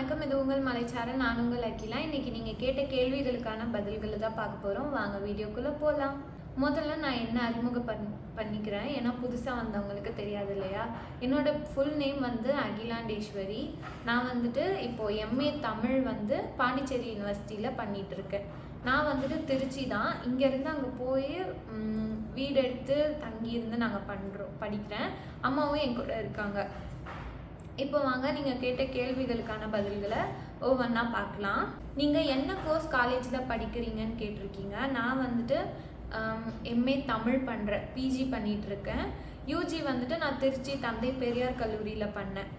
வணக்கம். இது உங்கள் மலைச்சாரன் நான் உங்கள் அகிலா. இன்னைக்கு நீங்கள் கேட்ட கேள்விகளுக்கான பதில்களை தான் பார்க்க போகிறோம் வாங்க வீடியோக்குள்ளே போகலாம் முதல்ல நான் என்ன அறிமுகம் பண் பண்ணிக்கிறேன்? ஏன்னா புதுசாக வந்தவங்களுக்கு தெரியாது இல்லையா? என்னோட ஃபுல் நேம் வந்து அகிலாண்டேஸ்வரி. நான் வந்துட்டு இப்போது எம்ஏ தமிழ் வந்து பாண்டிச்சேரி யூனிவர்சிட்டியில் பண்ணிகிட்ருக்கேன் நான் வந்துட்டு திருச்சி தான். இங்கேருந்து அங்கே போய் வீடு எடுத்து தங்கியிருந்து நாங்கள் பண்ணுறோம் படிக்கிறேன். அம்மாவும் என் கூட இருக்காங்க. இப்போ வாங்க நீங்கள் கேட்ட கேள்விகளுக்கான பதில்களை ஒவ்வொன்றா பார்க்கலாம். நீங்கள் என்ன கோர்ஸ் காலேஜில் படிக்கிறீங்கன்னு கேட்டிருக்கீங்க? நான் வந்துட்டு எம்ஏ தமிழ் பண்ணுறேன் பிஜி பண்ணிகிட்ருக்கேன் யூஜி வந்துட்டு நான் திருச்சி தந்தை பெரியார் கல்லூரியில் பண்ணேன்.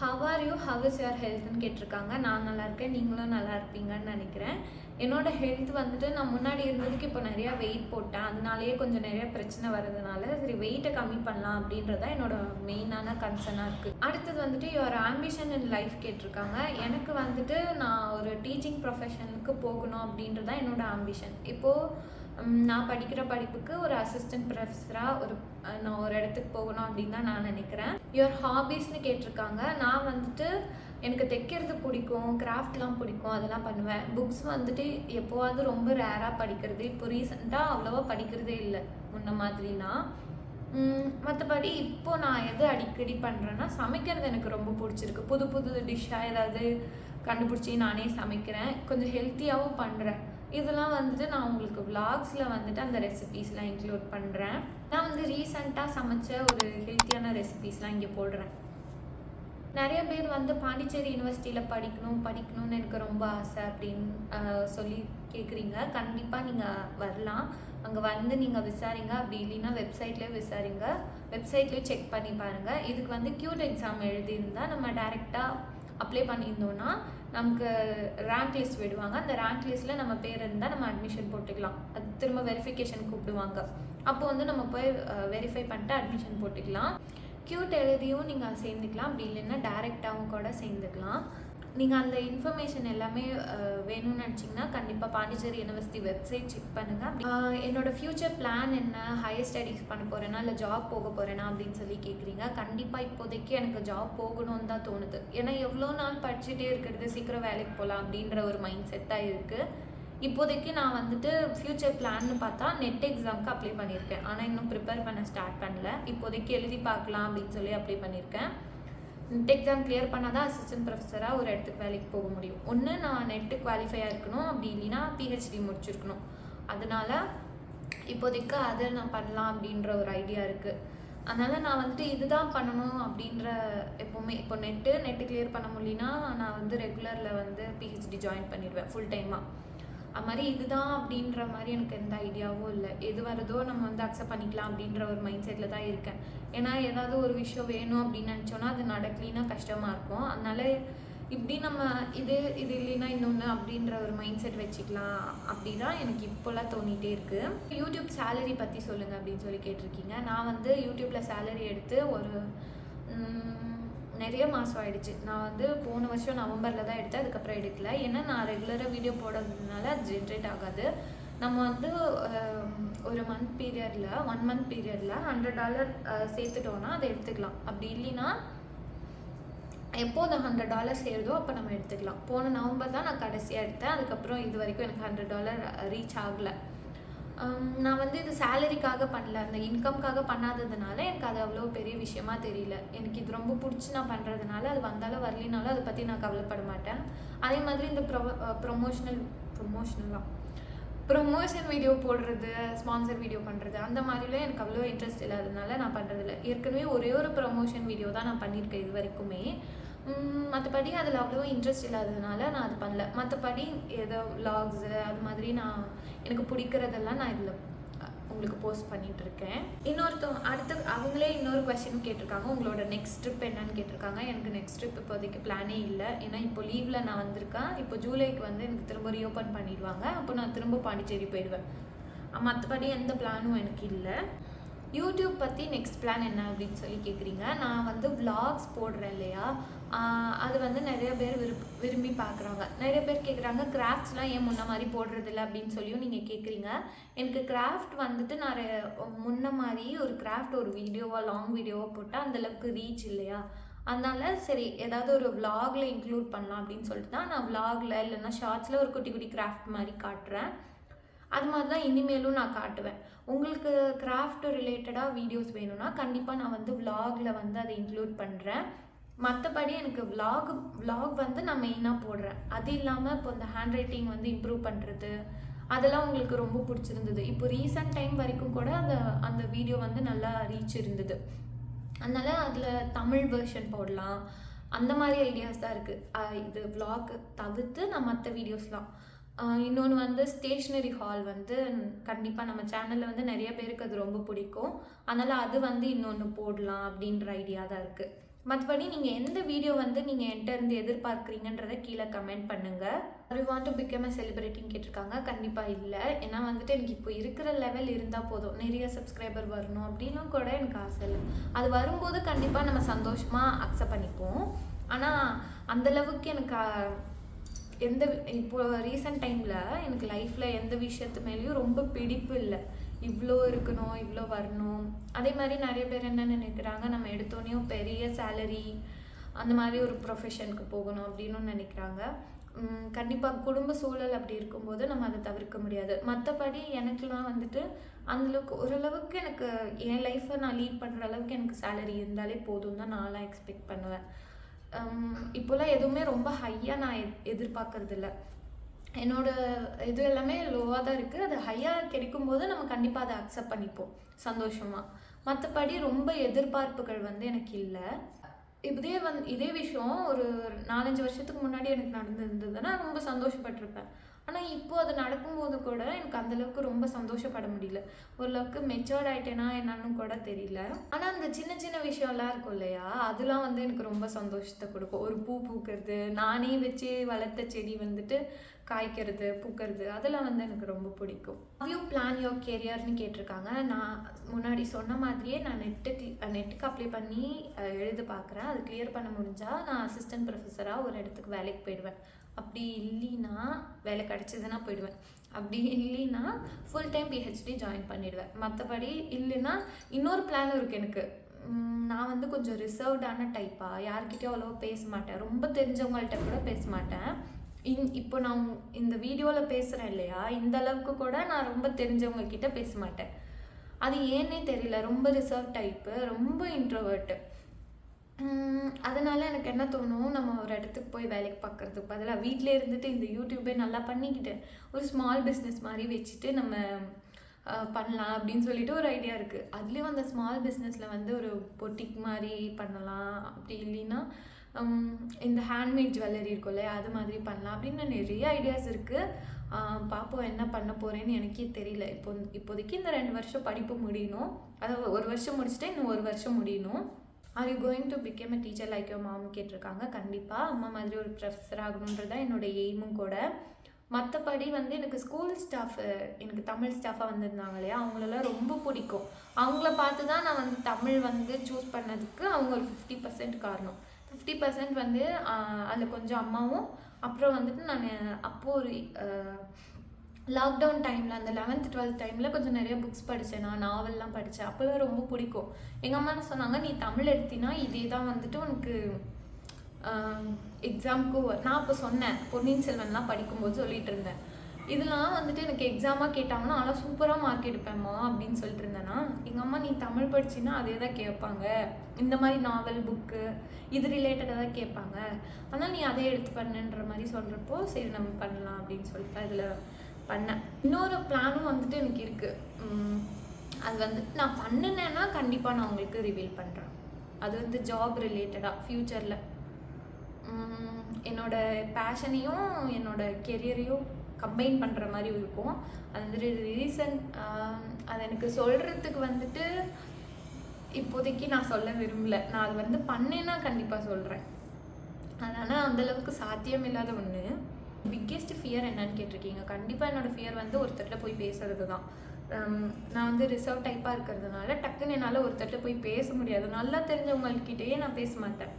How are you how is your ஹெல்த்னு கேட்டிருக்காங்க. நான் நல்லா இருக்கேன் நீங்களும் நல்லா இருப்பீங்கன்னு நினைக்கிறேன். என்னோட ஹெல்த் வந்துட்டு நான் முன்னாடி இருந்ததுக்கு இப்போ நிறையா வெயிட் போட்டேன். அதனாலேயே கொஞ்சம் நிறைய பிரச்சனை வர்றதுனால சரி வெயிட்டை கம்மி பண்ணலாம் அப்படின்றது தான் என்னோட மெயினான கன்சர்னாக இருக்குது அடுத்தது வந்துட்டு யுவர் ஆம்பிஷன் இன் லைஃப் கேட்டிருக்காங்க. எனக்கு வந்துட்டு நான் ஒரு டீச்சிங் ப்ரொஃபஷனுக்கு போகணும் அப்படின்றதான் என்னோட ஆம்பிஷன் இப்போது நான் படிக்கிற படிப்புக்கு ஒரு அசிஸ்டன்ட் ப்ரொஃபஸராக ஒரு நான் ஒரு இடத்துக்கு போகணும் அப்படின்னு தான் நான் நினைக்கிறேன். யுவர் ஹாபீஸ்னு கேட்டிருக்காங்க. நான் வந்துட்டு எனக்கு தைக்கிறது பிடிக்கும் கிராஃப்ட்லாம் பிடிக்கும் அதெல்லாம் பண்ணுவேன். புக்ஸ் வந்துட்டு எப்போவாவது ரொம்ப ரேராக படிக்கிறது. இப்போ ரீசெண்டாக அவ்வளோவா படிக்கிறதே இல்லை முன்ன மாதிரினா. மற்றபடி இப்போ நான் எது அடிக்கடி பண்ணுறேன்னா சமைக்கிறது எனக்கு ரொம்ப பிடிச்சிருக்கு. புது புது டிஷ்ஷாக ஏதாவது கண்டுபிடிச்சி நானே சமைக்கிறேன். கொஞ்சம் ஹெல்த்தியாகவும் பண்ணுறேன் இதெல்லாம் வந்துட்டு நான் உங்களுக்கு விலாக்ஸில் வந்துட்டு அந்த ரெசிபீஸ்லாம் இன்க்ளூட் பண்ணுறேன் நான் வந்து ரீசண்டாக சமைச்ச ஒரு ஹெல்த்தியான ரெசிபீஸ்லாம் இங்கே போடுறேன். நிறைய பேர் வந்து பாண்டிச்சேரி யூனிவர்சிட்டியில் படிக்கணும் படிக்கணும்னு எனக்கு ரொம்ப ஆசை அப்படின்னு சொல்லி கேட்குறீங்க கண்டிப்பாக நீங்கள் வரலாம். அங்கே வந்து நீங்கள் விசாரிங்க. அப்படி இல்லைன்னா வெப்சைட்லேயே விசாரிங்க. வெப்சைட்லேயே செக் பண்ணி பாருங்கள் இதுக்கு வந்து க்யூட் எக்ஸாம் எழுதியிருந்தால் நம்ம டைரெக்டாக அப்ளை பண்ணியிருந்தோன்னா நமக்கு ரேங்க் லிஸ்ட் விடுவாங்க. அந்த ரேங்க் லிஸ்ட்டில் நம்ம பேர் இருந்தால் நம்ம அட்மிஷன் போட்டுக்கலாம். அது திரும்ப வெரிஃபிகேஷன் கூப்பிடுவாங்க. அப்போ வந்து நம்ம போய் வெரிஃபை பண்ணிட்டு அட்மிஷன் போட்டுக்கலாம். கியூட் எழுதியும் நீங்கள் சேர்ந்துக்கலாம். அப்படி இல்லைன்னா டேரெக்டாகவும் கூட சேர்ந்துக்கலாம். நீங்கள் அந்த இன்ஃபர்மேஷன் எல்லாமே வேணும்னு நினச்சிங்கன்னா கண்டிப்பாக பாண்டிச்சேரி யூனிவர்சிட்டி வெப்சைட் செக் பண்ணுங்கள் என்னோடய ஃப்யூச்சர் பிளான் என்ன? ஹையர் ஸ்டடீஸ் பண்ண போகிறேன்னா இல்லை ஜாப் போக போகிறேனா அப்படின்னு சொல்லி கேட்குறீங்க கண்டிப்பாக இப்போதைக்கு எனக்கு ஜாப் போகணும்னு தான் தோணுது. ஏன்னா எவ்வளோ நாள் படிச்சுட்டே இருக்கிறது சீக்கிரம் வேலைக்கு போகலாம் அப்படின்ற ஒரு மைண்ட் செட்டாக இருக்குது இப்போதைக்கு நான் வந்துட்டு ஃப்யூச்சர் பிளான்னு பார்த்தா நெட் எக்ஸாம்க்கு அப்ளை பண்ணியிருக்கேன். ஆனால் இன்னும் ப்ரிப்பேர் பண்ண ஸ்டார்ட் பண்ணல. இப்போதைக்கு எழுதி பார்க்கலாம் அப்படின்னு சொல்லி அப்ளை பண்ணியிருக்கேன். நெட் எக்ஸாம் கிளியர் பண்ணால் தான் அசிஸ்டன்ட் ப்ரொஃபஸராக ஒரு இடத்துக்கு வேலைக்கு போக முடியும். ஒன்று நான் நெட்டு குவாலிஃபையாக இருக்கணும். அப்படி இல்லைன்னா பிஹெச்டி முடிச்சிருக்கணும். அதனால இப்போதைக்கு அதை நான் பண்ணலாம் அப்படின்ற ஒரு ஐடியா இருக்குது அதனால் நான் வந்துட்டு இதுதான் பண்ணணும் அப்படின்ற எப்போவுமே இப்போ நெட்டு நெட்டு கிளியர் பண்ண முடியலன்னா நான் வந்து ரெகுலரில் வந்து பிஹெச்டி ஜாயின் பண்ணிடுவேன் ஃபுல் டைமாக அது மாதிரி இதுதான் அப்படின்ற மாதிரி எனக்கு எந்த ஐடியாவும் இல்லை. எது வரதோ நம்ம வந்து அக்செப்ட் பண்ணிக்கலாம் அப்படின்ற ஒரு மைண்ட் செட்டில் தான் இருக்கேன். ஏன்னா ஏதாவது ஒரு விஷயம் வேணும் அப்படின்னு நினச்சோன்னா அது நடக்கலினா கஷ்டமாக இருக்கும். அதனால இப்படி நம்ம இது இது இல்லைன்னா இன்னொன்று அப்படின்ற ஒரு மைண்ட் செட் வச்சுக்கலாம் அப்படி தான் எனக்கு இப்போலாம் தோணிகிட்டே இருக்குது யூடியூப் சேலரி பற்றி சொல்லுங்கள் அப்படின்னு சொல்லி கேட்டிருக்கீங்க. நான் வந்து யூடியூப்பில் சேலரி எடுத்து ஒரு நிறைய மாதம் ஆயிடுச்சு. நான் வந்து போன வருஷம் நவம்பரில் தான் எடுத்தேன் அதுக்கப்புறம் எடுக்கல. ஏன்னா நான் ரெகுலராக வீடியோ போடுறதுனால அது ஜென்ரேட் ஆகாது. நம்ம வந்து ஒரு மந்த் பீரியடில் ஒன் மந்த் பீரியடில் ஹண்ட்ரட் டாலர் சேர்த்துட்டோன்னா அதை எடுத்துக்கலாம். அப்படி இல்லைன்னா எப்போ அந்த ஹண்ட்ரட் டாலர் சேருதோ அப்போ நம்ம எடுத்துக்கலாம். போன நவம்பர் தான் நான் கடைசியாக எடுத்தேன். அதுக்கப்புறம் இது வரைக்கும் எனக்கு ஹண்ட்ரட் டாலர் ரீச் ஆகலை. நான் வந்து இது சேலரிக்காக பண்ணல. அந்த இன்கம்காக பண்ணாததுனால எனக்கு அது அவ்வளோ பெரிய விஷயமா தெரியல. எனக்கு இது ரொம்ப பிடிச்சி நான் பண்ணுறதுனால அது வந்தாலும் வரலினாலும் அதை பற்றி நான் கவலைப்பட மாட்டேன். அதே மாதிரி இந்த ப்ரொ ப்ரொமோஷனல் ப்ரொமோஷனலாக ப்ரொமோஷன் வீடியோ போடுறது ஸ்பான்சர் வீடியோ பண்ணுறது அந்த மாதிரிலாம் எனக்கு அவ்வளோ இன்ட்ரெஸ்ட் இல்லாததுனால நான் பண்ணுறதில்ல ஏற்கனவே ஒரே ஒரு ப்ரொமோஷன் வீடியோ தான் நான் பண்ணியிருக்கேன் இது வரைக்குமே. மற்றபடி அதில் அவ்வளோ இன்ட்ரெஸ்ட் இல்லாததுனால நான் அது பண்ணல. மற்றபடி ஏதோ வ்ளாக்ஸு அது மாதிரி நான் எனக்கு பிடிக்கிறதெல்லாம் நான் இதில் உங்களுக்கு போஸ்ட் பண்ணிட்டு இருக்கேன் இன்னொருத்தவங்க அடுத்து அவங்களே இன்னொரு கொஸ்டின் கேட்டிருக்காங்க. உங்களோட நெக்ஸ்ட் ட்ரிப் என்னன்னு கேட்டிருக்காங்க. எனக்கு நெக்ஸ்ட் ட்ரிப் இப்போதைக்கு பிளானே இல்லை. ஏன்னா இப்போ லீவில் நான் வந்திருக்கேன் இப்போ ஜூலைக்கு வந்து எனக்கு திரும்ப ரீஓப்பன் பண்ணிடுவாங்க. அப்போ நான் திரும்ப பாண்டிச்சேரி போயிடுவேன். மற்றபடி எந்த பிளானும் எனக்கு இல்லை. யூடியூப் பற்றி நெக்ஸ்ட் பிளான் என்ன அப்படின்னு சொல்லி கேட்குறீங்க நான் வந்து விலாக்ஸ் போடுறேன் இல்லையா? அது வந்து நிறைய பேர் விரும்ப விரும்பி பார்க்குறாங்க நிறைய பேர் கேட்குறாங்க கிராஃப்ட்ஸ்லாம் ஏன் முன்ன மாதிரி போடுறதில்ல? அப்படின்னு சொல்லியும் நீங்கள் கேட்குறீங்க எனக்கு கிராஃப்ட் வந்துட்டு நான் முன்ன மாதிரி ஒரு கிராஃப்ட் ஒரு வீடியோவாக லாங் வீடியோவாக போட்டால் அந்தளவுக்கு ரீச் இல்லையா? அதனால சரி ஏதாவது ஒரு விலாகில் இன்க்ளூட் பண்ணலாம் அப்படின்னு சொல்லிட்டு தான் நான் விலாகில் இல்லைன்னா ஷார்ட்ஸில் ஒரு குட்டி குட்டி கிராஃப்ட் மாதிரி காட்டுறேன். அது மாதிரி தான் இனிமேலும் நான் காட்டுவேன். உங்களுக்கு கிராஃப்ட் ரிலேட்டடாக வீடியோஸ் வேணும்னா கண்டிப்பாக நான் வந்து விலாகில் வந்து அதை இன்க்ளூட் பண்ணுறேன் மற்றபடி எனக்கு விலாக் விலாக் வந்து நான் மெயினாக போடுறேன். அது இல்லாமல் இப்போ இந்த ஹேண்ட் ரைட்டிங் வந்து இம்ப்ரூவ் பண்ணுறது அதெல்லாம் உங்களுக்கு ரொம்ப பிடிச்சிருந்தது. இப்போ ரீசெண்ட் டைம் வரைக்கும் கூட அந்த அந்த வீடியோ வந்து நல்லா ரீச் இருந்தது. அதனால் அதில் தமிழ் வெர்ஷன் போடலாம். அந்த மாதிரி ஐடியாஸ் தான் இருக்குது இது விலாக் தவிர்த்து நான் மற்ற வீடியோஸ்லாம் இன்னொன்று வந்து ஸ்டேஷ்னரி ஹால் வந்து கண்டிப்பாக நம்ம சேனலில் வந்து நிறைய பேருக்கு அது ரொம்ப பிடிக்கும். அதனால் அது வந்து இன்னொன்று போடலாம் அப்படின்ற ஐடியா தான் இருக்குது மற்றபடி நீங்கள் எந்த வீடியோ வந்து நீங்கள் என்கிட்ட இருந்து எதிர்பார்க்குறீங்கன்றதை கீழே கமெண்ட் பண்ணுங்கள் you want to become a செலிபிரிட்டின்னு கேட்டிருக்காங்க? கண்டிப்பாக இல்லை. ஏன்னா வந்துட்டு எனக்கு இப்போ இருக்கிற லெவல் இருந்தால் போதும். நிறைய சப்ஸ்கிரைபர் வரணும் அப்படின்னும் கூட எனக்கு ஆசை இல்லை. அது வரும்போது கண்டிப்பாக நம்ம சந்தோஷமாக அக்செப்ட் பண்ணிப்போம். ஆனால் அந்தளவுக்கு எனக்கு எந்த இப்போ ரீசெண்ட் டைமில் எனக்கு லைஃப்பில் எந்த விஷயத்து மேலேயும் ரொம்ப பிடிப்பு இல்லை. இவ்வளோ இருக்கணும் இவ்வளோ வரணும். அதே மாதிரி நிறைய பேர் என்ன நினைக்கிறாங்க நம்ம எடுத்தோடனையும் பெரிய சேலரி அந்த மாதிரி ஒரு ப்ரொஃபஷனுக்கு போகணும் அப்படின்னு நினைக்கிறாங்க. கண்டிப்பாக குடும்ப சூழல் அப்படி இருக்கும்போது நம்ம அதை தவிர்க்க முடியாது. மற்றபடி எனக்குலாம் வந்துட்டு அந்தளவுக்கு ஓரளவுக்கு எனக்கு என் லைஃப்பை நான் லீட் பண்ணுற அளவுக்கு எனக்கு சேலரி இருந்தாலே போதும் தான் நான்லாம் எக்ஸ்பெக்ட் பண்ணுவேன். இப்போல்லாம் எதுவுமே ரொம்ப ஹையாக நான் எதிர்பார்க்கறது என்னோட இது எல்லாமே லோவாக தான் இருக்குது அது ஹையாக கிடைக்கும்போது நம்ம கண்டிப்பாக அதை அக்செப்ட் பண்ணிப்போம் சந்தோஷமாக மற்றபடி ரொம்ப எதிர்பார்ப்புகள் வந்து எனக்கு இல்லை. இதே வந் இதே விஷயம் ஒரு நாலஞ்சு வருஷத்துக்கு முன்னாடி எனக்கு நடந்திருந்ததுன்னா ரொம்ப சந்தோஷப்பட்டிருப்பேன். ஆனால் இப்போ அது நடக்கும்போது கூட எனக்கு அந்தளவுக்கு ரொம்ப சந்தோஷப்பட முடியல. ஓரளவுக்கு மெச்சோர்ட் ஆகிட்டேனா என்னன்னு கூட தெரியல. ஆனால் அந்த சின்ன சின்ன விஷயம்லாம் இருக்கும் இல்லையா? அதெல்லாம் வந்து எனக்கு ரொம்ப சந்தோஷத்தை கொடுக்கும். ஒரு பூ பூக்கிறது நானே வச்சு வளர்த்த செடி வந்துட்டு காய்க்கிறது பூக்கிறது அதெல்லாம் வந்து எனக்கு ரொம்ப பிடிக்கும். யூ பிளான் யோர் கெரியர்னு கேட்டிருக்காங்க. நான் முன்னாடி சொன்ன மாதிரியே நான் நெட்டுக்கு நெட்டுக்கு அப்ளை பண்ணி எழுதி பார்க்குறேன். அது கிளியர் பண்ண முடிஞ்சால் நான் அசிஸ்டன்ட் ப்ரொஃபஸராக ஒரு இடத்துக்கு வேலைக்கு போயிடுவேன். அப்படி இல்லைன்னா வேலை கிடச்சிதுன்னா போயிடுவேன். அப்படி இல்லைன்னா ஃபுல் டைம் பிஹெச்டி ஜாயின் பண்ணிடுவேன். மற்றபடி இல்லைன்னா இன்னொரு பிளான் இருக்குது எனக்கு. நான் வந்து கொஞ்சம் ரிசர்வ்டான டைப்பாக யார்கிட்டயும் அவ்வளோவா பேச மாட்டேன். ரொம்ப தெரிஞ்சவங்கள்ட்ட கூட பேச மாட்டேன். இன் இப்போ நான் இந்த வீடியோவில் பேசுகிறேன் இல்லையா? இந்த அளவுக்கு கூட நான் ரொம்ப தெரிஞ்சவங்க கிட்ட பேச மாட்டேன். அது ஏன்னே தெரியல. ரொம்ப ரிசர்வ் டைப்பு ரொம்ப இன்ட்ரோவர்ட்டு அதனால எனக்கு என்ன தோணும் நம்ம ஒரு இடத்துக்கு போய் வேலைக்கு பார்க்கறதுக்கு பதிலாக வீட்டிலே இருந்துட்டு இந்த யூடியூபே நல்லா பண்ணிக்கிட்டு ஒரு ஸ்மால் பிஸ்னஸ் மாதிரி வச்சுட்டு நம்ம பண்ணலாம் அப்படின்னு சொல்லிட்டு ஒரு ஐடியா இருக்குது அதுலேயும் அந்த ஸ்மால் பிஸ்னஸில் வந்து ஒரு பொட்டிக் மாதிரி பண்ணலாம். அப்படி இல்லைன்னா இந்த ஹேண்ட்மேட் ஜுவல்லரி இருக்கும் இல்லையா அது மாதிரி பண்ணலாம் அப்படின்னு நிறைய ஐடியாஸ் இருக்குது பார்ப்போம் என்ன பண்ண போகிறேன்னு எனக்கே தெரியல. இப்போ இப்போதைக்கு இந்த ரெண்டு வருஷம் படிப்பு முடியணும். அதாவது ஒரு வருஷம் முடிச்சுட்டு இன்னும் ஒரு வருஷம் முடியணும். Are you going to become a teacher like your mom கேட்டிருக்காங்க. கண்டிப்பாக அம்மா மாதிரி ஒரு ப்ரொஃபஸர் ஆகணுன்றது தான் என்னோட எய்மும் கூட. மற்றபடி வந்து எனக்கு ஸ்கூல் ஸ்டாஃப் எனக்கு தமிழ் ஸ்டாஃபாக வந்திருந்தாங்க இல்லையா? அவங்களெல்லாம் ரொம்ப பிடிக்கும். அவங்கள பார்த்து தான் நான் வந்து தமிழ் வந்து சூஸ் பண்ணதுக்கு அவங்க ஒரு ஃபிஃப்டி பர்சன்ட் காரணம். ஃபிஃப்டி பர்சன்ட் வந்து அதில் கொஞ்சம் அம்மாவும் அப்புறம் வந்துட்டு நான் அப்போது ஒரு லாக்டவுன் டைமில் அந்த லெவன்த் டுவெல்த் டைமில் கொஞ்சம் நிறைய புக்ஸ் படித்தேன் நான் நாவல்லாம் படித்தேன் அப்போல்லாம் ரொம்ப பிடிக்கும். எங்கள் அம்மா என்ன சொன்னாங்க நீ தமிழ் எடுத்தினா இதே தான் வந்துட்டு உனக்கு எக்ஸாமுக்கு நான் அப்போ சொன்னேன் பொன்னியின் செல்வன்லாம் படிக்கும்போது சொல்லிட்டு இருந்தேன். இதெல்லாம் வந்துட்டு எனக்கு எக்ஸாமாக கேட்டாங்கன்னா ஆனால் சூப்பராக மார்க் எடுப்பேம்மா அப்படின்னு சொல்லிட்டு இருந்தேன்னா எங்கள் அம்மா நீ தமிழ் படிச்சின்னா அதே தான் கேட்பாங்க. இந்த மாதிரி நாவல் புக்கு இது ரிலேட்டடாக தான் கேட்பாங்க. ஆனால் நீ அதே எடுத்து பண்ணுன்ற மாதிரி சொல்கிறப்போ சரி நம்ம பண்ணலாம் அப்படின்னு சொல்லிட்டு அதில் பண்ணேன் இன்னொரு பிளானும் வந்துட்டு எனக்கு இருக்குது அது வந்து நான் பண்ணினேன்னா கண்டிப்பாக நான் உங்களுக்கு ரிவீல் பண்ணுறேன் அது வந்து ஜாப் ரிலேட்டடாக ஃப்யூச்சரில் என்னோட பேஷனையும் என்னோட கெரியரையும் கம்பைன் பண்ணுற மாதிரி இருக்கும். அது வந்துட்டு ரீசன்ட் அது எனக்கு சொல்கிறதுக்கு வந்துட்டு இப்போதைக்கு நான் சொல்ல விரும்பல. நான் அது வந்து பண்ணேன்னா கண்டிப்பாக சொல்கிறேன் அதனால் அந்தளவுக்கு சாத்தியம் இல்லாத ஒன்று பிக்கெஸ்ட் ஃபியர் என்னன்னு கேட்டிருக்கீங்க. கண்டிப்பாக என்னோட ஃபியர் வந்து ஒருத்தர்கிட்ட போய் பேசுறது தான் நான் வந்து ரிசர்வ் டைப்பாக இருக்கிறதுனால டக்குன்னு என்னால் ஒருத்தர்கிட்ட போய் பேச முடியாது. நல்லா தெரிஞ்சவங்கக்கிட்டேயே நான் பேச மாட்டேன்.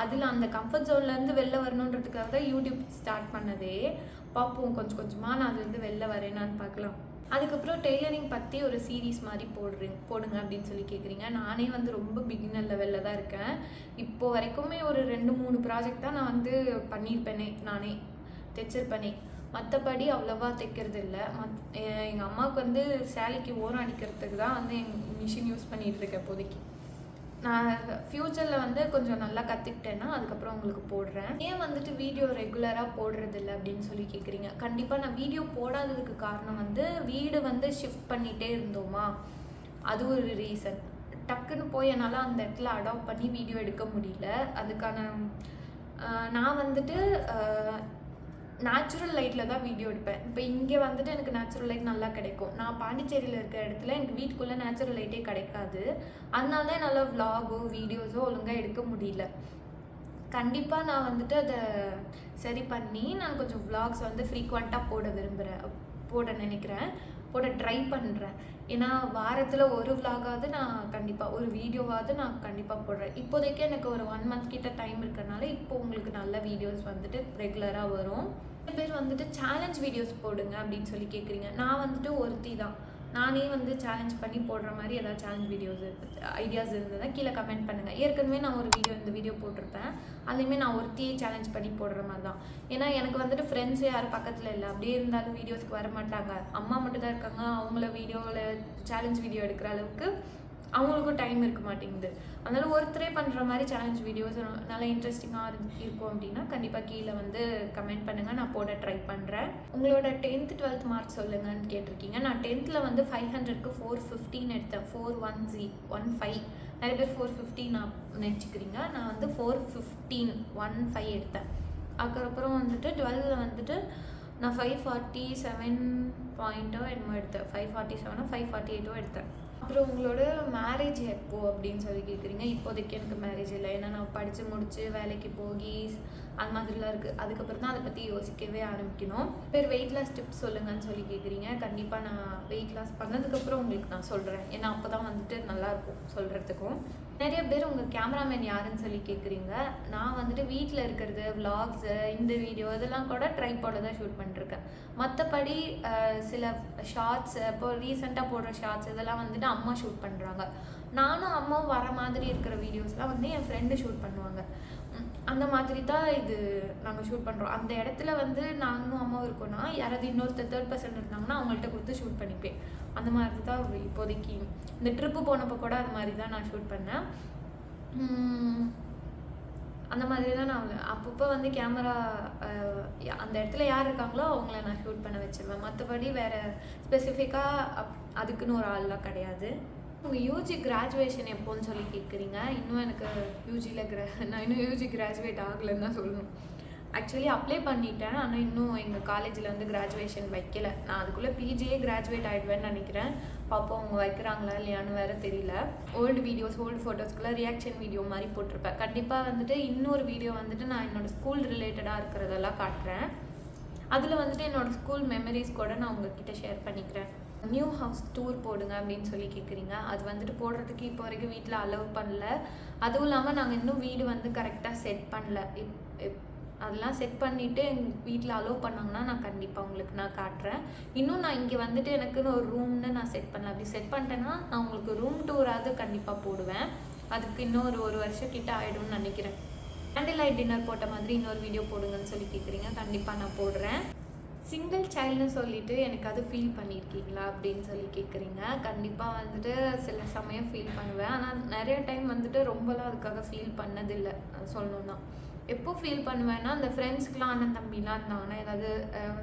அதில் அந்த கம்ஃபர்ட் ஜோன்லேருந்து வெளில வரணுன்றதுக்காக தான் யூடியூப் ஸ்டார்ட் பண்ணதே. பார்ப்போம். கொஞ்சம் கொஞ்சமாக நான் அதுலேருந்து வெளில வரேனான்னு பார்க்கலாம். அதுக்கப்புறம் டெய்லரிங் பற்றி ஒரு சீரீஸ் மாதிரி போடுறீங்க போடுங்க அப்படின்னு சொல்லி கேட்குறீங்க நானே வந்து ரொம்ப பிகினர் லெவலில் தான் இருக்கேன். இப்போ வரைக்குமே ஒரு ரெண்டு மூணு ப்ராஜெக்ட் தான் நான் வந்து பண்ணியிருப்பேனே நானே. தைச்சிருப்பேனே. மற்றபடி அவ்வளோவா தைக்கிறது இல்லை மத் எங்கள் அம்மாவுக்கு வந்து சேலைக்கு ஓரம் அடிக்கிறதுக்கு தான் வந்து எங்கள் மிஷின் யூஸ் பண்ணிகிட்டு இருக்கேன் இப்போதைக்கு. நான் ஃப்யூச்சரில் வந்து கொஞ்சம் நல்லா கற்றுக்கிட்டேன்னா அதுக்கப்புறம் உங்களுக்கு போடுறேன். ஏன் வந்துட்டு வீடியோ ரெகுலராக போடுறது இல்லை அப்படின்னு சொல்லி கேட்குறீங்க கண்டிப்பாக நான் வீடியோ போடாததுக்கு காரணம் வந்து வீடு வந்து ஷிஃப்ட் பண்ணிகிட்டே இருந்தோமா? அது ஒரு ரீசன். டக்குன்னு போய் என்னால் அந்த இடத்துல அடாப்ட் பண்ணி வீடியோ எடுக்க முடியல. அதுக்கான நான் வந்துட்டு நேச்சுரல் லைட்டில் தான் வீடியோ எடுப்பேன். இப்போ இங்கே வந்துட்டு எனக்கு நேச்சுரல் லைட் நல்லா கிடைக்கும். நான் பாண்டிச்சேரியில் இருக்கிற இடத்துல எனக்கு வீட்டுக்குள்ளே நேச்சுரல் லைட்டே கிடைக்காது. அதனால தான் என்னால் vlog-ஓ வீடியோஸோ ஒழுங்காக எடுக்க முடியல. கண்டிப்பாக நான் வந்துட்டு அதை சரி பண்ணி நான் கொஞ்சம் vlogs வந்து ஃப்ரீக்வெண்ட்டாக போட விரும்புகிறேன் போட நினைக்கிறேன். போட ட்ரை பண்ணுறேன் ஏன்னா வாரத்தில் ஒரு விலாகாவது நான் கண்டிப்பாக ஒரு வீடியோவாவது நான் கண்டிப்பாக போடுறேன். இப்போதைக்கு எனக்கு ஒரு ஒன் மந்த் கிட்ட டைம் இருக்கறனால இப்போ உங்களுக்கு நல்ல வீடியோஸ் வந்துட்டு ரெகுலராக வரும். பேர் வந்துட்டு சேலஞ்ச் வீடியோஸ் போடுங்க அப்படின்னு சொல்லி கேட்குறீங்க நான் வந்துட்டு ஒருத்தி தான் நானே வந்து சேலஞ்ச் பண்ணி போடுற மாதிரி ஏதாவது சேலஞ்ச் வீடியோஸ் ஐடியாஸ் இருந்ததுன்னா கீழே கமெண்ட் பண்ணுங்கள் ஏற்கனவே நான் ஒரு வீடியோ இந்த வீடியோ போட்டிருப்பேன். அதுலேயுமே நான் ஒருத்தியே சேலஞ்ச் பண்ணி போடுற மாதிரி தான் ஏன்னா எனக்கு வந்துட்டு ஃப்ரெண்ட்ஸ் யாரும் பக்கத்தில் இல்லை. அப்படியே இருந்தாலும் வீடியோஸ்க்கு வர மாட்டாங்க அம்மா மட்டும் தான் இருக்காங்க. அவங்கள வீடியோவில் சேலஞ்ச் வீடியோ எடுக்கிற அளவுக்கு அவங்களுக்கும் டைம் இருக்க மாட்டேங்குது. அதனால ஒருத்தரே பண்ணுற மாதிரி சேலஞ்ச் வீடியோஸ் நல்லா இன்ட்ரெஸ்டிங்காக இருக்கும் அப்படின்னா கண்டிப்பாக கீழே வந்து கமெண்ட் பண்ணுங்கள் நான் போட ட்ரை பண்ணுறேன் உங்களோட டென்த்து டுவெல்த் மார்க் சொல்லுங்கன்னு கேட்டிருக்கீங்க. நான் டென்த்தில் வந்து ஃபைவ் ஹண்ட்ரட்க்கு ஃபோர் ஃபிஃப்டீன் எடுத்தேன். Four one G one five நிறைய பேர் ஃபோர் ஃபிஃப்டீன் நான் நினச்சிக்கிறீங்க. நான் வந்து ஃபோர் ஃபிஃப்டீன் ஒன் ஃபைவ் எடுத்தேன். அதுக்கப்புறம் வந்துட்டு டுவெல்த்தில் வந்துட்டு நான் ஃபைவ் ஃபார்ட்டி செவன் பாயிண்ட்டோ என்னமோ எடுத்தேன். ஃபைவ் ஃபார்ட்டி செவனோ ஃபைவ் ஃபார்ட்டி எயிட்டோ எடுத்தேன். அப்புறம் உங்களோட மேரேஜ் எப்போ அப்படின்னு சொல்லி கேட்குறீங்க இப்போதைக்கு எனக்கு மேரேஜ் இல்லை. ஏன்னா நான் படித்து முடிச்சு வேலைக்கு போகி அது மாதிரிலாம் இருக்குது அதுக்கப்புறம் தான் அதை பற்றி யோசிக்கவே ஆரம்பிக்கணும். பேர் வெயிட் லாஸ் டிப்ஸ் சொல்லுங்கன்னு சொல்லி கேட்குறீங்க கண்டிப்பாக நான் வெயிட் லாஸ் பண்ணதுக்கப்புறம் உங்களுக்கு நான் சொல்கிறேன் ஏன்னா அப்போ தான் வந்துட்டு நல்லாயிருக்கும் சொல்கிறதுக்கும் நிறைய பேர் உங்கள் கேமராமேன் யாருன்னு சொல்லி கேட்குறீங்க நான் வந்துட்டு வீட்டில் இருக்கிறது விலாக்ஸு இந்த வீடியோ இதெல்லாம் கூட ட்ரைபாட தான் ஷூட் பண்ணிருக்கேன். மற்றபடி சில ஷார்ட்ஸ் இப்போ ரீசெண்டாக போடுற ஷார்ட்ஸ் இதெல்லாம் வந்துட்டு அம்மா ஷூட் பண்ணுறாங்க நானும் அம்மாவும் வர மாதிரி இருக்கிற வீடியோஸ்லாம் வந்து என் ஃப்ரெண்டு ஷூட் பண்ணுவாங்க. அந்த மாதிரி தான் இது நாங்கள் ஷூட் பண்ணுறோம் அந்த இடத்துல வந்து நாங்களும் அம்மாவும் இருக்கோம்னா யாராவது இன்னொருத்தர் தேர்ட் பர்சன் இருந்தாங்கன்னா அவங்கள்ட்ட கொடுத்து ஷூட் பண்ணிப்பேன். அந்த மாதிரி தான் இப்போதைக்கு. இந்த ட்ரிப்பு போனப்போ கூட அது மாதிரி தான் நான் ஷூட் பண்ணேன். அந்த மாதிரி தான் நான் அப்பப்போ வந்து கேமரா அந்த இடத்துல யார் இருக்காங்களோ அவங்கள நான் ஷூட் பண்ண வச்சிருவேன். மற்றபடி வேறு ஸ்பெசிஃபிக்காக அப் அதுக்குன்னு ஒரு ஆள்லாம் கிடையாது. உங்கள் யூஜி கிராஜுவேஷன் எப்போன்னு சொல்லி கேட்குறீங்க இன்னும் எனக்கு யூஜியில் கிரா நான் இன்னும் யூஜி கிராஜுவேட் ஆகலைன்னு தான் சொல்லணும். ஆக்சுவலி அப்ளை பண்ணிட்டேன். ஆனால் இன்னும் எங்கள் காலேஜில் வந்து கிராஜுவேஷன் வைக்கல. நான் அதுக்குள்ளே பிஜியே கிராஜுவேட் ஆகிடுவேன்னு நினைக்கிறேன். பாப்போம் அவங்க வைக்கிறாங்களா இல்லையான்னு வேற தெரியல. ஓல்டு வீடியோஸ் ஓல்டு ஃபோட்டோஸ்க்குள்ள ரியாக்ஷன் வீடியோ மாதிரி போட்டிருப்பேன். கண்டிப்பாக வந்துட்டு இன்னொரு வீடியோ வந்துட்டு நான் என்னோடய ஸ்கூல் ரிலேட்டடாக இருக்கிறதெல்லாம் காட்டுறேன். அதில் வந்துட்டு என்னோடய ஸ்கூல் மெமரிஸ் கூட நான் உங்ககிட்ட ஷேர் பண்ணிக்கிறேன். நியூ ஹவுஸ் டூர் போடுங்க அப்படின்னு சொல்லி கேட்குறீங்க அது வந்துட்டு போடுறதுக்கு இப்போ வரைக்கும் வீட்டில் அலோவ் பண்ணல. அதுவும் இல்லாமல் நாங்கள் இன்னும் வீடு வந்து கரெக்டாக செட் பண்ணல. இப் அதெல்லாம் செட் பண்ணிவிட்டு எங்கள் வீட்டில் அலோவ் பண்ணாங்கன்னா நான் கண்டிப்பாக உங்களுக்கு நான் காட்டுறேன். இன்னும் நான் இங்கே வந்துட்டு எனக்குன்னு ஒரு ரூம்னு நான் செட் பண்ணல. அப்படி செட் பண்ணிட்டேன்னா நான் உங்களுக்கு ரூம் டூராவது கண்டிப்பாக போடுவேன். அதுக்கு இன்னும் ஒரு ஒரு வருஷம் கிட்ட ஆகிடும்னு நினைக்கிறேன். கேண்டில் லைட் டின்னர் போட்ட மாதிரி இன்னொரு வீடியோ போடுங்கன்னு சொல்லி கேட்குறீங்க கண்டிப்பாக நான் போடுறேன். சிங்கிள் சைல்டுன்னு சொல்லிட்டு எனக்கு அது ஃபீல் பண்ணியிருக்கீங்களா அப்படின்னு சொல்லி கேட்குறீங்க கண்டிப்பாக வந்துட்டு சில சமயம் ஃபீல் பண்ணுவேன். ஆனால் நிறைய டைம் வந்துட்டு ரொம்பலாம் அதுக்காக ஃபீல் பண்ணதில்லை. சொல்லணும்னா. எப்போ ஃபீல் பண்ணுவேன்னா அந்த ஃப்ரெண்ட்ஸ்க்குலாம் அண்ணன் தம்பிலாம் இருந்தாங்கன்னா ஏதாவது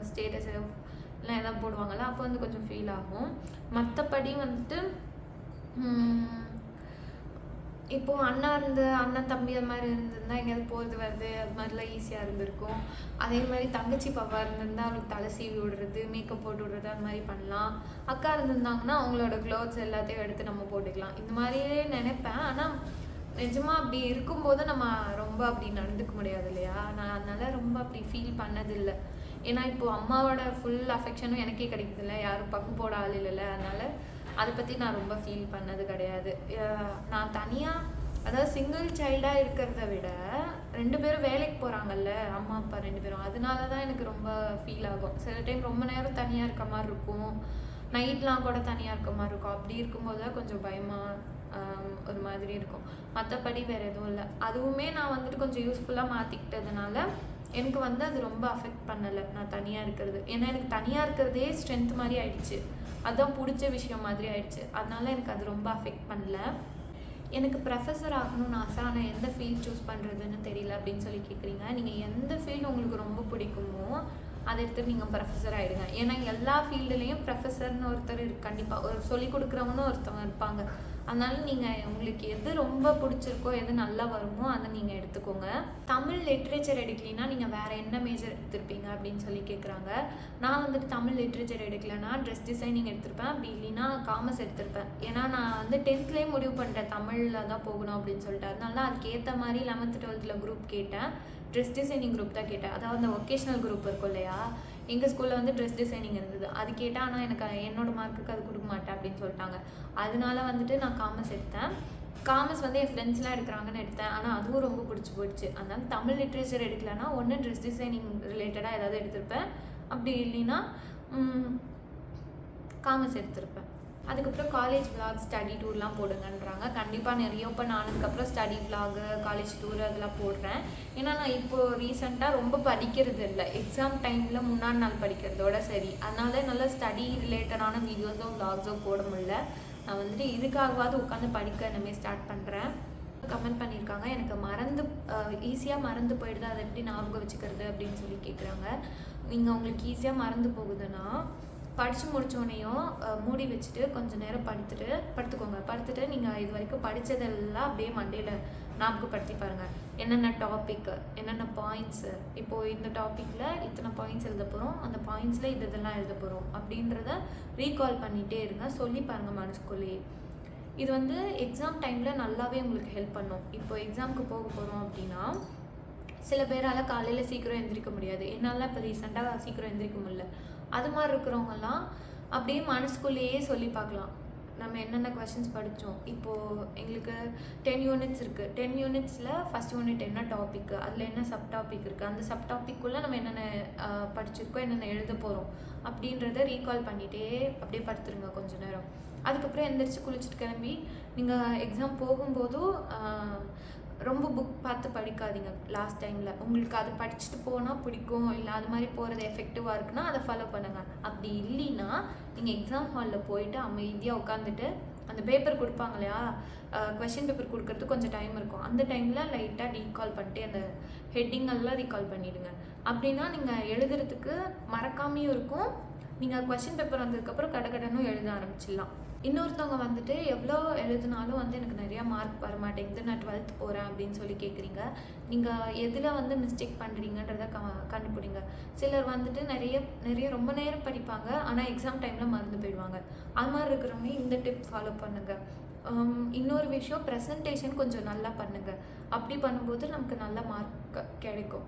ஸ்டேட்டஸ் எல்லாம் எதாவது போடுவாங்கல்ல அப்போ வந்து கொஞ்சம் ஃபீல் ஆகும். மற்றபடி வந்துட்டு இப்போது இப்போ அண்ணா இருந்து அண்ணன் தம்பி அது மாதிரி இருந்திருந்தா எங்கேயாவது போகிறது வருது அது மாதிரிலாம் ஈஸியாக இருந்திருக்கும். அதே மாதிரி தங்கச்சி பாப்பா இருந்திருந்தா அவளுக்கு தலை சீவி விடுறது மேக்கப் போட்டு விடுறது அது மாதிரி பண்ணலாம். அக்கா இருந்திருந்தாங்கன்னா அவங்களோட க்ளோத்ஸ் எல்லாத்தையும் எடுத்து நம்ம போட்டுக்கலாம். இந்த மாதிரியே நினைப்பேன். ஆனால் நிஜமாக அப்படி இருக்கும்போது நம்ம ரொம்ப அப்படி நடந்துக்க முடியாது இல்லையா? நான் அதனால் ரொம்ப அப்படி ஃபீல் பண்ணதில்லை. ஏன்னா இப்போது அம்மாவோட ஃபுல் அஃபெக்ஷனும் எனக்கே கிடைக்குதுல்ல. யாரும் பங்கு போட ஆள் இல்லைல்ல. அதனால் அதை பற்றி நான் ரொம்ப ஃபீல் பண்ணது கிடையாது. நான் தனியாக அதாவது சிங்கிள் சைல்டாக இருக்கிறத விட ரெண்டு பேரும் வேலைக்கு போகிறாங்கல்ல அம்மா அப்பா ரெண்டு பேரும் அதனால தான் எனக்கு ரொம்ப ஃபீல் ஆகும். சில டைம் ரொம்ப நேரம் தனியாக இருக்க மாதிரி இருக்கும். நைட்லாம் கூட தனியாக இருக்க மாதிரி இருக்கும். அப்படி இருக்கும்போது தான் கொஞ்சம் பயமாக ஒரு மாதிரி இருக்கும். மற்றபடி வேறு எதுவும் இல்லை. அதுவுமே நான் வந்துட்டு கொஞ்சம் யூஸ்ஃபுல்லாக மாற்றிக்கிட்டதுனால எனக்கு வந்து அது ரொம்ப அஃபெக்ட் பண்ணலை. நான் தனியாக இருக்கிறது. ஏன்னா எனக்கு தனியாக இருக்கிறதே ஸ்ட்ரென்த் மாதிரி ஆயிடுச்சு. அதுதான் பிடிச்ச விஷயம் மாதிரி ஆயிடுச்சு. அதனால எனக்கு அது ரொம்ப அஃபெக்ட் பண்ணல. எனக்கு ப்ரொஃபஸர் ஆகணும்னு ஆசை ஆனால் எந்த ஃபீல்ட் சூஸ் பண்ணுறதுன்னு தெரியல அப்படின்னு சொல்லி கேட்குறீங்க நீங்கள் எந்த ஃபீல்டு உங்களுக்கு ரொம்ப பிடிக்குமோ அதை எடுத்து நீங்கள் ப்ரொஃபஸர் ஆகிடுங்க ஏன்னா எல்லா ஃபீல்டுலேயும் ப்ரொஃபஸர்னு ஒருத்தர் கண்டிப்பாக ஒரு சொல்லி கொடுக்குறவனும் ஒருத்தவங்க இருப்பாங்க. அதனால நீங்கள் உங்களுக்கு எது ரொம்ப பிடிச்சிருக்கோ எது நல்லா வருமோ அதை நீங்கள் எடுத்துக்கோங்க. தமிழ் லிட்ரேச்சர் எடுக்கலைன்னா நீங்கள் வேறு என்ன மேஜர் எடுத்திருப்பீங்க அப்படின்னு சொல்லி கேட்குறாங்க நான் வந்துட்டு தமிழ் லிட்ரேச்சர் எடுக்கலைன்னா ட்ரெஸ் டிசைனிங் எடுத்திருப்பேன். அப்படி இல்லைன்னா காமர்ஸ் எடுத்திருப்பேன். ஏன்னா நான் வந்து டென்த்லேயே முடிவு பண்ணுறேன் தமிழில் தான் போகணும் அப்படின்னு சொல்லிட்டு. அதனால தான் அதுக்கேற்ற மாதிரி லெவன்த்து டுவெல்த்தில் குரூப் கேட்டேன். ட்ரெஸ் டிசைனிங் குரூப் தான் கேட்டேன். அதாவது அந்த ஒகேஷ்னல் குரூப் இருக்கும் இல்லையா? எங்கள் ஸ்கூலில் வந்து ட்ரெஸ் டிசைனிங் இருந்தது. அது கேட்டால் ஆனால் எனக்கு என்னோட மார்க்குக்கு அது கொடுக்க மாட்டேன் அப்படின்னு சொல்லிட்டாங்க. அதனால வந்துட்டு நான் காமர்ஸ் எடுத்தேன். காமர்ஸ் வந்து என் ஃப்ரெண்ட்ஸ்லாம் எடுக்கிறாங்கன்னு எடுத்தேன். ஆனால் அதுவும் ரொம்ப பிடிச்சி போயிடுச்சு. அதனால தமிழ் லிட்ரேச்சர் எடுக்கலன்னா ஒன்று ட்ரெஸ் டிசைனிங் ரிலேட்டடாக ஏதாவது எடுத்திருப்பேன். அப்படி இல்லைன்னா காமர்ஸ் எடுத்திருப்பேன். அதுக்கப்புறம் காலேஜ் விலாக் ஸ்டடி டூர்லாம் போடுங்கன்றாங்க. கண்டிப்பாக நிறைய இப்போ நான் அதுக்கப்புறம் ஸ்டடி விலாகு காலேஜ் டூர் அதெல்லாம் போடுறேன். ஏன்னா நான் இப்போது ரீசெண்டாக ரொம்ப படிக்கிறது இல்லை. எக்ஸாம் டைமில் முன்னாடி நாள் படிக்கிறதோட சரி. அதனால நல்லா ஸ்டடி ரிலேட்டடான வீடியோஸோ விலாக்ஸோ போட முடியல. நான் வந்துட்டு இதுக்காகவாவது உட்காந்து படிக்க இனிமேல் ஸ்டார்ட் பண்ணுறேன் கமெண்ட் பண்ணியிருக்காங்க. எனக்கு மறந்து ஈஸியாக மறந்து போயிடுது. அதை எப்படி ஞாபகம் வச்சுக்கிறது அப்படின்னு சொல்லி கேட்குறாங்க நீங்கள் உங்களுக்கு ஈஸியாக மறந்து போகுதுன்னா படித்து முடித்தோடனையும் மூடி வச்சுட்டு கொஞ்சம் நேரம் படுத்துட்டு படுத்துக்கோங்க. படுத்துட்டு நீங்கள் இது வரைக்கும் படித்ததெல்லாம் அப்படியே மண்டையில் ஞாபகப்படுத்தி பாருங்கள் என்னென்ன டாபிக் என்னென்ன பாயிண்ட்ஸு இப்போது இந்த டாப்பிக்கில் இத்தனை பாயிண்ட்ஸ் எழுத போகிறோம் அந்த பாயிண்ட்ஸில் இது இதெல்லாம் எழுத போகிறோம் அப்படின்றத ரீகால் பண்ணிகிட்டே இருங்க. சொல்லி பாருங்கள் மனசுக்குள்ளேயே. இது வந்து எக்ஸாம் டைமில் நல்லாவே உங்களுக்கு ஹெல்ப் பண்ணும். இப்போ எக்ஸாமுக்கு போக போகிறோம் அப்படின்னா சில பேரால் காலையில் சீக்கிரம் எந்திரிக்க முடியாது. என்னால் இப்போ ரீசெண்டாக சீக்கிரம் எந்திரிக்க முடியல. அது மாதிரி இருக்கிறவங்கலாம் அப்படியே மனசுக்குள்ளேயே சொல்லி பார்க்கலாம். நம்ம என்னென்ன கொஷின்ஸ் படித்தோம். இப்போது எங்களுக்கு டென் யூனிட்ஸ் இருக்குது டென் யூனிட்ஸில் ஃபஸ்ட் யூனிட் என்ன டாபிக் அதில் என்ன சப் டாபிக் இருக்குது அந்த சப் டாப்பிக்குள்ளே நம்ம என்னென்ன படிச்சிருக்கோம் என்னென்ன எழுத போகிறோம் அப்படின்றத ரீகால் பண்ணிகிட்டே அப்படியே படுத்துருங்க கொஞ்ச நேரம். அதுக்கப்புறம் எந்திரிச்சு குளிச்சுட்டு கிளம்பி நீங்கள் எக்ஸாம் போகும்போதும் ரொம்ப புக் பார்த்து படிக்காதீங்க. லாஸ்ட் டைமில் உங்களுக்கு அது படிச்சுட்டு போனால் பிடிக்கும். இல்லை அது மாதிரி போகிறது எஃபெக்டிவாக இருக்குன்னா அதை ஃபாலோ பண்ணுங்கள் அப்படி இல்லைன்னா நீங்கள் எக்ஸாம் ஹாலில் போயிட்டு அமைதியாக உட்காந்துட்டு அந்த பேப்பர் கொடுப்பாங்க இல்லையா? கொஷின் பேப்பர் கொடுக்கறதுக்கு கொஞ்சம் டைம் இருக்கும். அந்த டைமில் லைட்டாக ரீகால் பண்ணிட்டு அந்த ஹெட்டிங் எல்லாம் ரீகால் பண்ணிவிடுங்க அப்படின்னா நீங்கள் எழுதுறதுக்கு மறக்காமையும் இருக்கும். நீங்கள் கொஷின் பேப்பர் வந்ததுக்கப்புறம் கடகடனும் எழுத ஆரம்பிச்சிடலாம். இன்னொருத்தவங்க வந்துட்டு எவ்வளோ எழுதினாலும் வந்து எனக்கு நிறையா மார்க் வர மாட்டேங்குது நான் டுவெல்த் போகிறேன் அப்படின்னு சொல்லி கேட்குறீங்க நீங்கள் எதில் வந்து மிஸ்டேக் பண்ணுறீங்கன்றத க கண்டுபிடிங்க. சிலர் வந்துட்டு நிறைய நிறைய ரொம்ப நேரம் படிப்பாங்க. ஆனால் எக்ஸாம் டைமில் மறந்து போயிடுவாங்க. அது மாதிரி இருக்கிறவங்க இந்த டிப் ஃபாலோ பண்ணுங்கள் இன்னொரு விஷயம் ப்ரெசன்டேஷன் கொஞ்சம் நல்லா பண்ணுங்கள் அப்படி பண்ணும்போது நமக்கு நல்ல மார்க் கிடைக்கும்.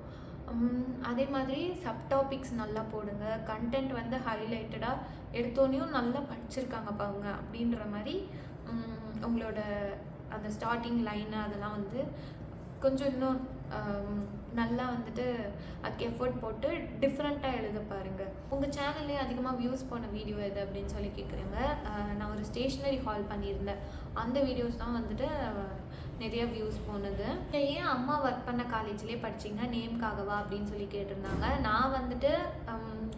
அதே மாதிரி சப் டாபிக்ஸ் நல்லா போடுங்க. கண்டென்ட் வந்து ஹைலைட்டடாக எடுத்தோன்னையும் நல்லா படிச்சிருக்காங்கப்பா அவங்க அப்படின்ற மாதிரி உங்களோட அந்த ஸ்டார்டிங் லைனு அதெல்லாம் வந்து கொஞ்சம் இன்னும் நல்லா வந்துட்டு அதுக்கு எஃபோர்ட் போட்டு டிஃப்ரெண்ட்டாக எழுத பாருங்கள் உங்கள் சேனல்லே அதிகமாக வியூஸ் போன வீடியோ எது அப்படின்னு சொல்லி கேட்குறேங்க நான் ஒரு ஸ்டேஷ்னரி ஹால் பண்ணியிருந்தேன். அந்த வீடியோஸ் தான் வந்துட்டு நிறைய வியூஸ் போனது. ஏன் அம்மா ஒர்க் பண்ண காலேஜ்லேயே படிச்சிங்க நேம்காகவா அப்படின்னு சொல்லி கேட்டிருந்தாங்க. நான் வந்துட்டு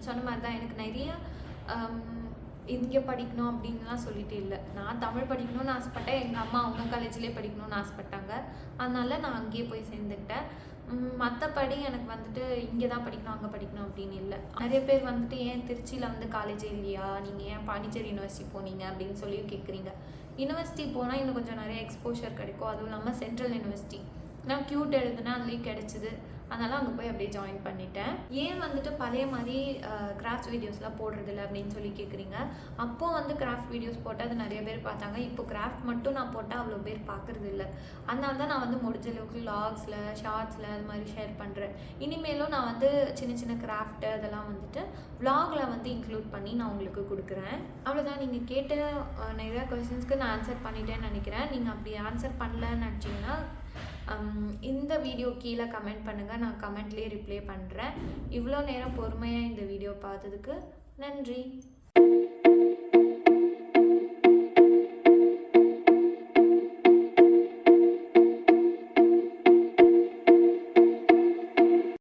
சொன்ன மாதிரி தான் எனக்கு நிறைய இங்கே படிக்கணும் அப்படின்லாம் சொல்லிட்டு இல்லை. நான் தமிழ் படிக்கணும்னு ஆசைப்பட்டேன். எங்கள் அம்மா அவங்க காலேஜ்லேயே படிக்கணும்னு ஆசைப்பட்டாங்க. அதனால நான் அங்கேயே போய் சேர்ந்துக்கிட்டேன். மற்றபடி எனக்கு வந்துட்டு இங்கே தான் படிக்கணும் அங்கே படிக்கணும் அப்படின்னு இல்லை. நிறைய பேர் வந்துட்டு ஏன் திருச்சியில் வந்து காலேஜே இல்லையா? நீங்கள் ஏன் பாண்டிச்சேரி யூனிவர்சிட்டி போனீங்க? அப்படின்னு சொல்லி கேட்குறீங்க யூனிவர்சிட்டி போனால் இன்னும் கொஞ்சம் நிறைய எக்ஸ்போஷர் கிடைக்கும். அதுவும் இல்லாமல் சென்ட்ரல் யூனிவர்சிட்டி நான் க்யூட் எழுதுனேன் அதுலேயும் கிடச்சிது. அதனால் அங்கே போய் அப்படியே ஜாயின் பண்ணிட்டேன். ஏன் வந்துட்டு பழைய மாதிரி கிராஃப்ட் வீடியோஸ்லாம் போடுறதில்ல அப்படின்னு சொல்லி கேட்குறீங்க அப்போ வந்து கிராஃப்ட் வீடியோஸ் போட்டால் அது நிறைய பேர் பார்த்தாங்க. இப்போ கிராஃப்ட் மட்டும் நான் போட்டால் அவ்வளோ பேர் பார்க்குறது இல்லை. அதனால தான் நான் வந்து முடிஞ்ச அளவுக்கு லாக்ஸில் ஷார்ட்ஸில் அது மாதிரி ஷேர் பண்ணுறேன் இனிமேலும் நான் வந்து சின்ன சின்ன கிராஃப்ட் அதெல்லாம் வந்துட்டு விலாகில் வந்து இன்க்ளூட் பண்ணி நான் உங்களுக்கு கொடுக்குறேன். அவ்வளோதான் நீங்கள் கேட்ட நிறையா கொஸ்டின்ஸ்க்கு நான் ஆன்சர் பண்ணிட்டேன்னு நினைக்கிறேன். நீங்கள் அப்படி ஆன்சர் பண்ணலன்னு நினச்சிங்கன்னா இந்த வீடியோ கீழே கமெண்ட் பண்ணுங்கள் நான் கமெண்ட்லேயே ரிப்ளை பண்ணுறேன் இவ்வளோ நேரம் பொறுமையாக இந்த வீடியோ பார்த்ததுக்கு நன்றி.